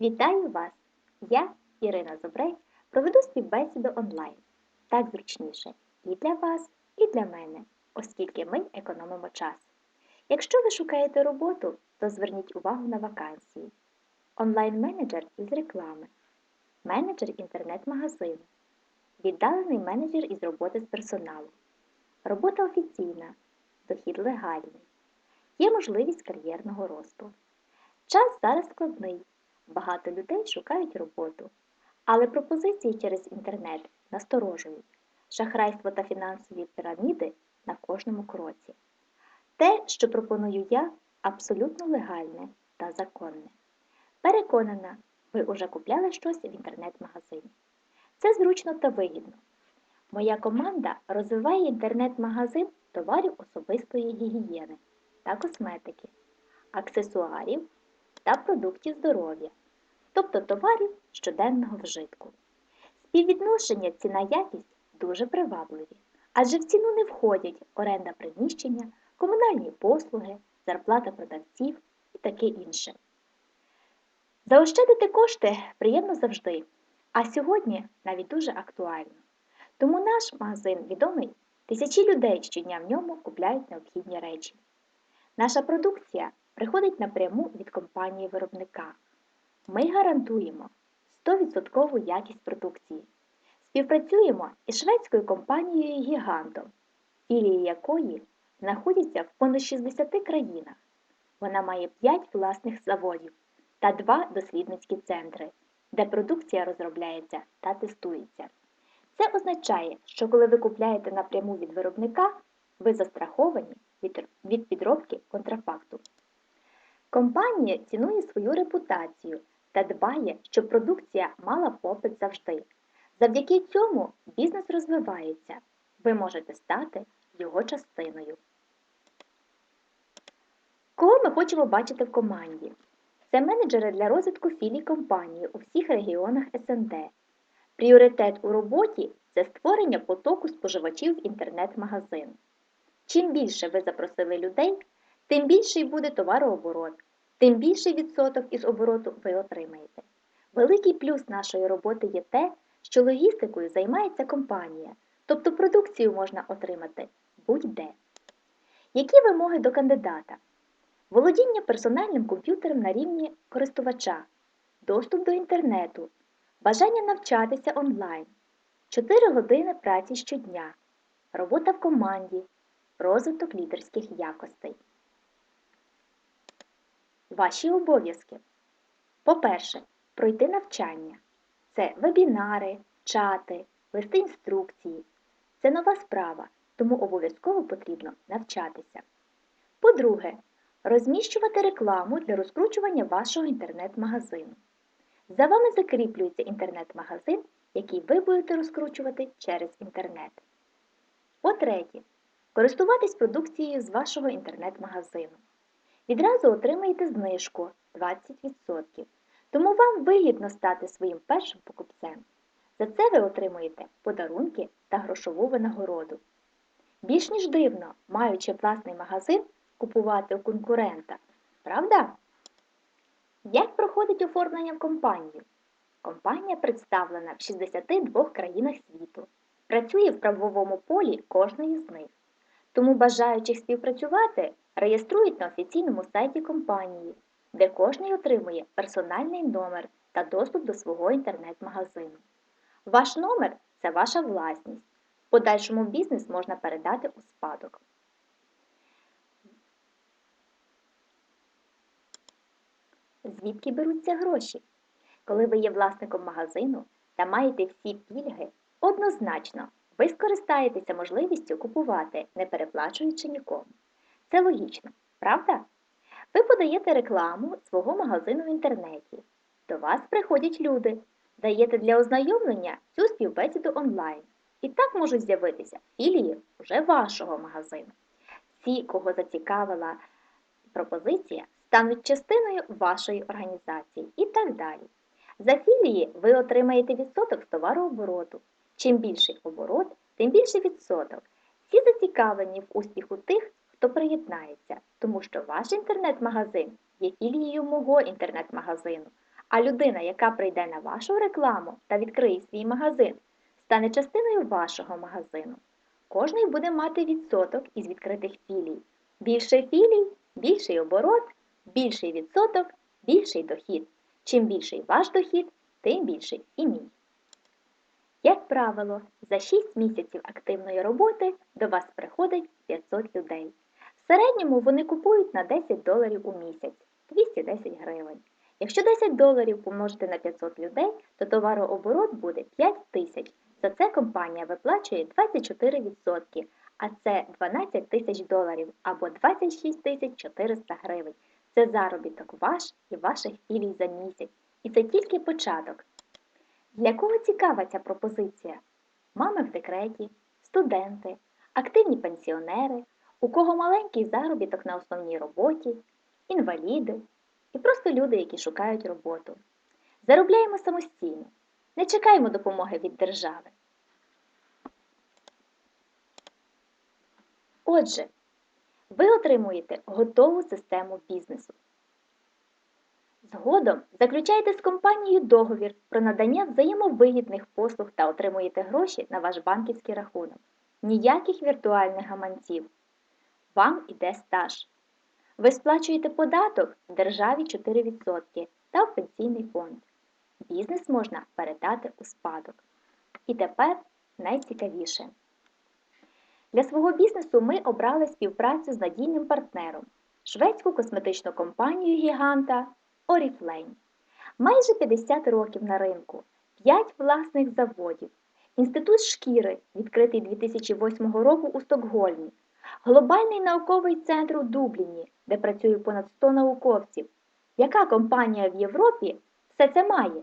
Вітаю вас! Я, Ірина Зубрець, проведу співбесіду онлайн. Так зручніше і для вас, і для мене, оскільки ми економимо час. Якщо ви шукаєте роботу, то зверніть увагу на вакансії. Онлайн-менеджер із реклами, менеджер інтернет-магазину, віддалений менеджер із роботи з персоналу, робота офіційна, дохід легальний, є можливість кар'єрного росту. Час зараз складний. Багато людей шукають роботу, але пропозиції через інтернет насторожують. Шахрайство та фінансові піраміди на кожному кроці. Те, що пропоную я, абсолютно легальне та законне. Переконана, ви уже купляли щось в інтернет-магазині. Це зручно та вигідно. Моя команда розвиває інтернет-магазин товарів особистої гігієни та косметики, аксесуарів та продуктів здоров'я, тобто товарів щоденного вжитку. Співвідношення ціна-якість дуже привабливі, адже в ціну не входять оренда приміщення, комунальні послуги, зарплата продавців і таке інше. Заощадити кошти приємно завжди, а сьогодні навіть дуже актуально. Тому наш магазин відомий, тисячі людей щодня в ньому купляють необхідні речі. Наша продукція приходить напряму від компанії виробника. Ми гарантуємо 100% якість продукції. Співпрацюємо із шведською компанією Гігантом, філії якої знаходяться в понад 60 країнах. Вона має 5 власних заводів та 2 дослідницькі центри, де продукція розробляється та тестується. Це означає, що коли ви купляєте напряму від виробника, ви застраховані від підробки контрафакту. Компанія цінує свою репутацію та дбає, щоб продукція мала попит завжди. Завдяки цьому бізнес розвивається. Ви можете стати його частиною. Кого ми хочемо бачити в команді? Це менеджери для розвитку філій компанії у всіх регіонах СНД. Пріоритет у роботі це створення потоку споживачів в інтернет-магазин. Чим більше ви запросили людей, тим більший буде товарооборот, тим більший відсоток із обороту ви отримаєте. Великий плюс нашої роботи є те, що логістикою займається компанія, тобто продукцію можна отримати будь-де. Які вимоги до кандидата? Володіння персональним комп'ютером на рівні користувача, доступ до інтернету, бажання навчатися онлайн, 4 години праці щодня, робота в команді, розвиток лідерських якостей. Ваші обов'язки. По-перше, пройти навчання. Це вебінари, чати, листи інструкції. Це нова справа, тому обов'язково потрібно навчатися. По-друге, розміщувати рекламу для розкручування вашого інтернет-магазину. За вами закріплюється інтернет-магазин, який ви будете розкручувати через інтернет. По-третє, користуватись продукцією з вашого інтернет-магазину. Відразу отримаєте знижку 20%, тому вам вигідно стати своїм першим покупцем. За це ви отримуєте подарунки та грошову винагороду. Більш ніж дивно, маючи власний магазин, купувати у конкурента. Правда? Як проходить оформлення в компанію? Компанія представлена в 62 країнах світу. Працює в правовому полі кожної з них. Тому бажаючих співпрацювати реєструють на офіційному сайті компанії, де кожний отримує персональний номер та доступ до свого інтернет-магазину. Ваш номер це ваша власність. Подальшому бізнес можна передати у спадок. Звідки беруться гроші? Коли ви є власником магазину та маєте всі пільги, однозначно ви скористаєтеся можливістю купувати, не переплачуючи нікому. Це логічно, правда? Ви подаєте рекламу свого магазину в інтернеті. До вас приходять люди, даєте для ознайомлення цю співбесіду онлайн. І так можуть з'явитися філії вже вашого магазину. Ці, кого зацікавила пропозиція, стануть частиною вашої організації і так далі. За філії ви отримаєте відсоток з товарообороту. Чим більший оборот, тим більший відсоток. Всі зацікавлені в успіху тих, хто приєднається, тому що ваш інтернет-магазин є філією мого інтернет-магазину, А людина, яка прийде на вашу рекламу та відкриє свій магазин, стане частиною вашого магазину. Кожний буде мати відсоток із відкритих філій. Більше філій, більший оборот, більший відсоток, більший дохід. Чим більший ваш дохід, тим більший і мій. Як правило, за 6 місяців активної роботи до вас приходить 500 людей. В середньому вони купують на 10 доларів у місяць 210 гривень. Якщо 10 доларів помножити на 500 людей, то товарооборот буде 5 тисяч. За це компанія виплачує 24%, а це 12 тисяч доларів або 26 тисяч 400 гривень. Це заробіток ваш і ваших філій за місяць. І це тільки початок. Для кого цікава ця пропозиція? Мами в декреті, студенти, активні пенсіонери, у кого маленький заробіток на основній роботі, інваліди і просто люди, які шукають роботу. Заробляємо самостійно, не чекаємо допомоги від держави. Отже, ви отримуєте готову систему бізнесу. Згодом заключаєте з компанією договір про надання взаємовигідних послуг та отримуєте гроші на ваш банківський рахунок. Ніяких віртуальних гаманців. Вам іде стаж. Ви сплачуєте податок в державі 4% та в пенсійний фонд. Бізнес можна передати у спадок. І тепер найцікавіше. Для свого бізнесу ми обрали співпрацю з надійним партнером шведську косметичну компанію гіганта Oriflame. Майже 50 років на ринку, 5 власних заводів, інститут шкіри, відкритий 2008 року у Стокгольмі, глобальний науковий центр у Дубліні, де працює понад 100 науковців. Яка компанія в Європі все це має?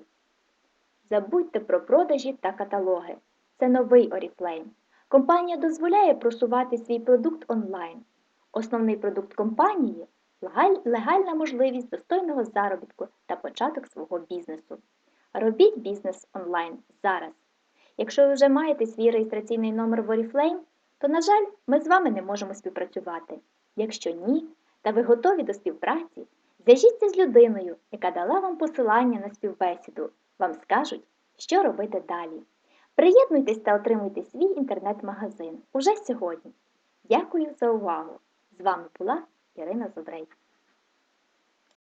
Забудьте про продажі та каталоги. Це новий Oriflame. Компанія дозволяє просувати свій продукт онлайн. Основний продукт компанії легальна можливість достойного заробітку та початок свого бізнесу. Робіть бізнес онлайн зараз. Якщо ви вже маєте свій реєстраційний номер в Oriflame, то, на жаль, ми з вами не можемо співпрацювати. Якщо ні, та ви готові до співпраці, зв'яжіться з людиною, яка дала вам посилання на співбесіду. Вам скажуть, що робити далі. Приєднуйтесь та отримуйте свій інтернет-магазин уже сьогодні. Дякую за увагу! З вами була Ірина Зубрей.